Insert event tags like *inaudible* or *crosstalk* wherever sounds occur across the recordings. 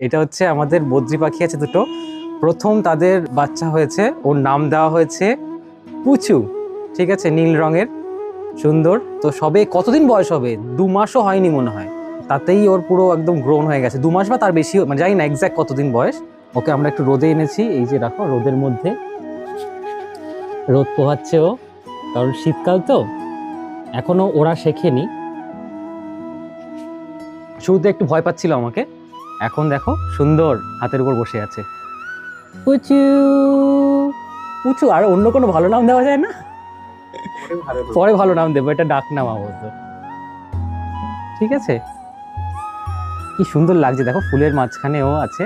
এটা হচ্ছে আমাদের বদ্রি পাখি আছে দুটো। প্রথম তাদের বাচ্চা হয়েছে, ওর নাম দেওয়া হয়েছে পুচু, ঠিক আছে, নীল রঙের, সুন্দর। তো সবে কতদিন বয়স হবে? দু মাসও হয়নি মনে হয়। তাতেই ওর পুরো একদম গ্রোন হয়ে গেছে। দু মাস বা তার বেশি মানে জানি না এক্স্যাক্ট কতদিন বয়স। ওকে আমরা একটু রোদে এনেছি, এই যে রাখো, রোদের মধ্যে। রোদ পোহাচ্ছে ও, কারণ শীতকাল তো, এখনও ওরা শেখেনি। শুরুতে একটু ভয় পাচ্ছিল আমাকে। এখন দেখো সুন্দর হাতের উপর বসে আছে। পুচু পুচু আর অন্য কোনো ভালো নাম দেওয়া যায় না? পরে ভালো নাম দেবো এটা ডাক নাম আপাতত ঠিক আছে? কি সুন্দর লাগছে দেখো ফুলের মাঝখানেও আছে।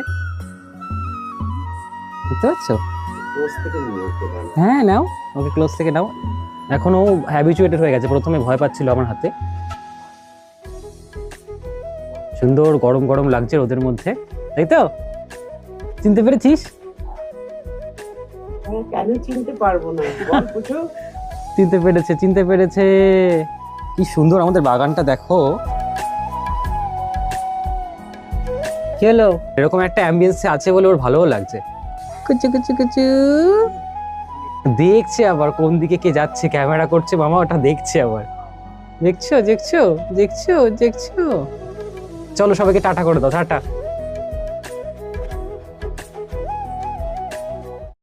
বুঝতে পারছ? হ্যাঁ নাও ওকে ক্লোজ থেকে নাও। এখন ও হ্যাবিচুয়েটেড হয়ে গেছে প্রথমে ভয় পাচ্ছিল আমার হাতে। সুন্দর গরম গরম লাগছে রোদের মধ্যে তাই তো? চিনতে পেরেছিস? কেন চিনতে পারব না? *laughs* চিনতে পেরেছে চিনতে পেরেছে। কি সুন্দর আমাদের বাগানটা দেখো। কি হলো? এরকম একটা অ্যাম্বিয়েন্স আছে বলে ওর ভালোও লাগছে। কুচু কুচু কুচু। দেখছে আবার কোন দিকে কে যাচ্ছে ক্যামেরা করছে মামা ওটা দেখছে আবার। দেখছ দেখছ দেখছ দেখছ। চলো সবাইকে টাটা করে দাও টাটা।